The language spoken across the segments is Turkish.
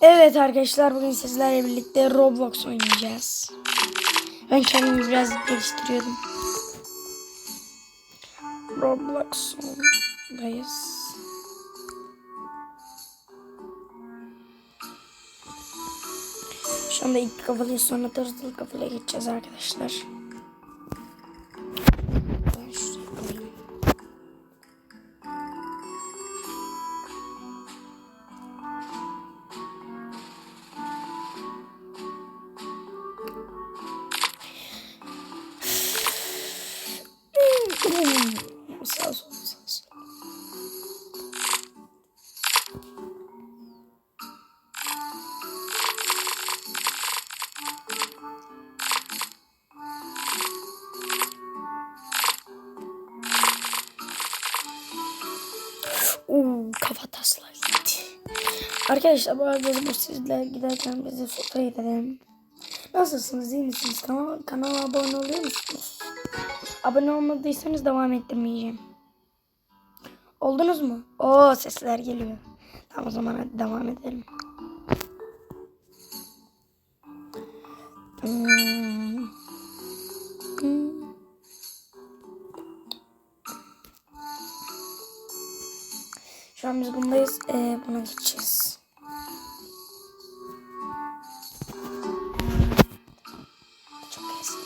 Evet arkadaşlar bugün sizlerle birlikte Roblox oynayacağız. Ben kendimi biraz geliştiriyordum. Roblox'dayız. Şu anda ilk kafalıya sonra tırtılı kafalıya geçeceğiz arkadaşlar. Oo, kafa tasla gitti. Arkadaşlar bu arada bu sizler giderken bizi fotoğraf edelim. Nasılsınız iyi misiniz? Kanala, kanala abone oluyor musunuz? Abone olmadıysanız devam ettirmeyeceğim. Oldunuz mu? Oo sesler geliyor. Tamam o zaman hadi devam edelim. Hmm. Bundayız. Ee, buna geçeceğiz. Çok eski.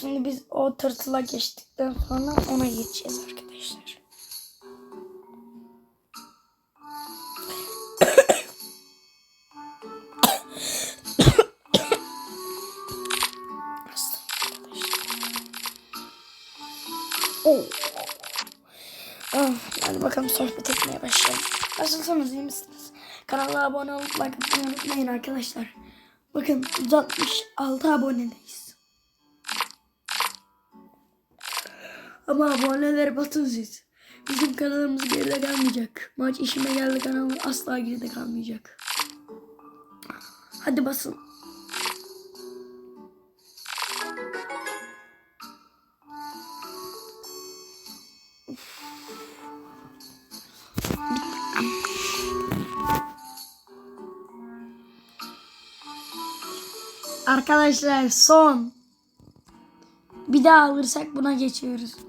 Şimdi biz o tırtıla geçtikten sonra ona geçeceğiz arkadaşlar. Oo. Ah, hadi bakalım sohbet etmeye başlayalım. Nasılsınız iyi misiniz? Kanala abone olup like atmayı unutmayın arkadaşlar. Bakın 166 abonedeyiz. Ama aboneleri batın siz. Bizim kanalımız geride kalmayacak. Maç işime geldi kanalım asla geride kalmayacak. Hadi basın. Arkadaşlar son. Bir daha alırsak buna geçiyoruz.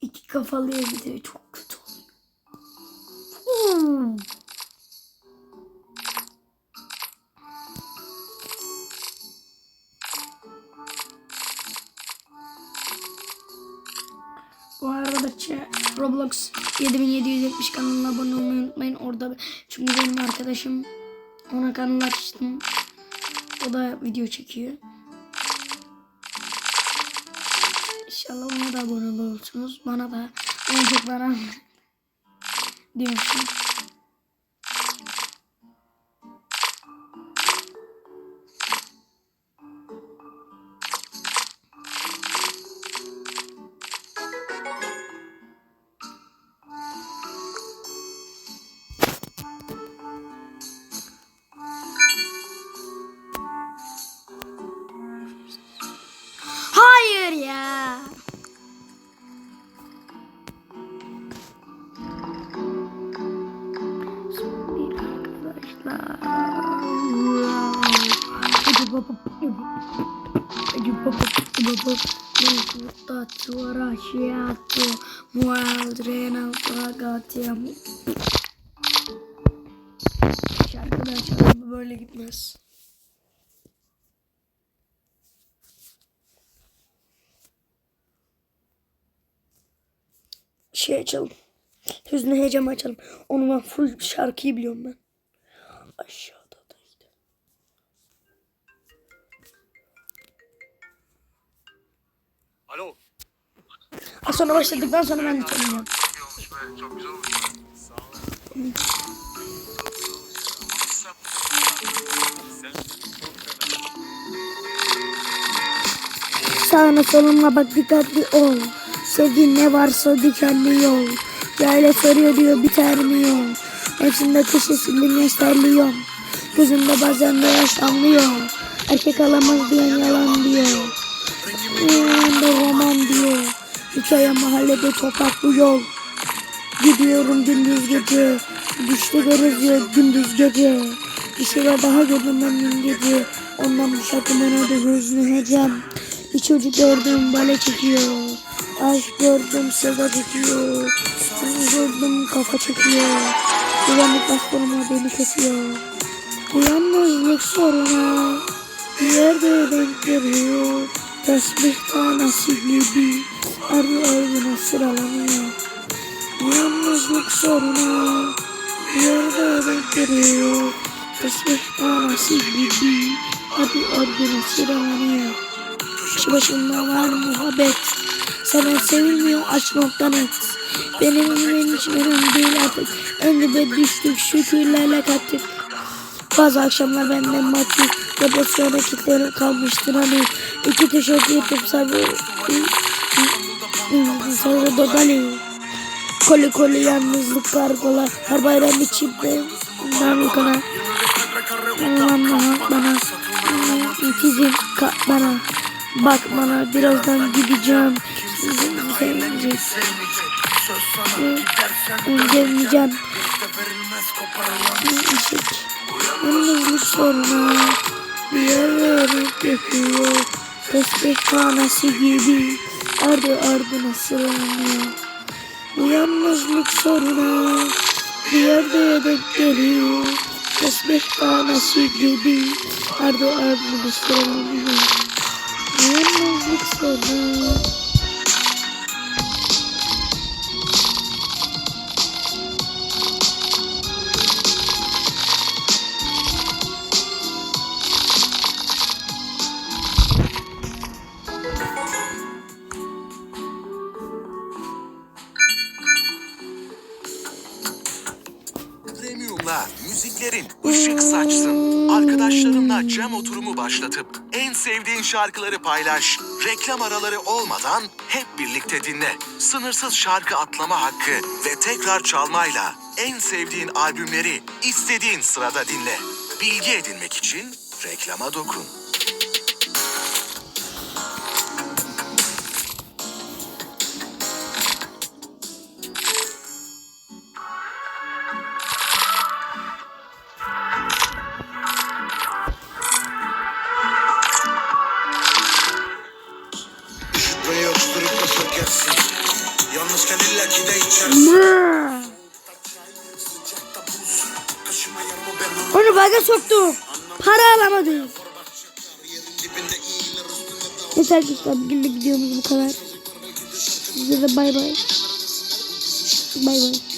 İki kafalıya gidiyor. Çok kötü. Bu arada Roblox 7770 kanalına abone olmayı unutmayın. Orada çünkü benim arkadaşım ona kanal açtım. O da video çekiyor. İnşallah ona da abone olursunuz. Bana da en çok Hadi baba. Hadi baba. Baba. Nusutta tua sciato. Mualdrena pagatiamo. Arkadaşlar bu böyle gitmez. şey açalım. Hüznü heyecan açalım. Onu ben full şarkıyı biliyorum ben. Aşağıda Alo. sonra başladıktan sonra ben de söyleyeceğim. Çok güzel olmuş. Sağına soluna bak dikkatli ol. Sevdiğin ne varsa dikenli yol. Yayla soruyor diyor biter mi yol? Hepsinde teşekkürlü gösteriliyor. Gözümde bazen de yaş damlıyor. Erkek alamaz diyen yalan diyor. Yanında roman diyor. Hikaye mahallede topraklı yol. Gidiyorum gündüz gece. Düşte gereziyor gündüz gece. Bir şeyler daha gördüm ben dün gece. Ondan bu şarkı da gözünü hecem. Bir çocuk gördüm bale çekiyor. Aşk gördüm sevda çekiyor. Seni gördüm kafa çekiyor. Güvenlik bastonuma beni kesiyor. Bu yalnızlık soruna bir yerde denk geliyor. Tesbih tanesi gibi arı ardına sıralanıyor. Bu yalnızlık soruna bir yerde denk geliyor. Tesbih tanesi gibi arı ardına sıralanıyor. Kişi başında var muhabbet. Sana sevilmiyor aç nokta. Benim benim için önemli değil artık. Önce düştük şükürlerle kattık. Bazı akşamlar benden maddi depresyona kitlerim kalmıştır. Hani iki tişört yırtıp sabır sonra dodali koli koli yalnızlık kargolar her bayram içimde namukana Allah'ım bana itizim bana. Bak bana birazdan gideceğim. Sizin sevmeyecek. Gelmeyeceğim Soruna Bir yerlere yapıyor Tesbih tanesi gibi Ardı ardına sıralanıyor Bu yalnızlık soruna Bir yerde denk geliyor. Tesbih tanesi gibi Ardı ardına sıralanıyor Bu yalnızlık soruna müziklerin ışık saçsın. Arkadaşlarınla cam oturumu başlatıp en sevdiğin şarkıları paylaş. Reklam araları olmadan hep birlikte dinle. Sınırsız şarkı atlama hakkı ve tekrar çalmayla en sevdiğin albümleri istediğin sırada dinle. Bilgi edinmek için reklama dokun. Baga soktu. Para alamadı. Yerin dibinde iyiler üstünde de Neyse arkadaşlar bugün de gidiyoruz bu kadar. Size de bay bay. Bay bay.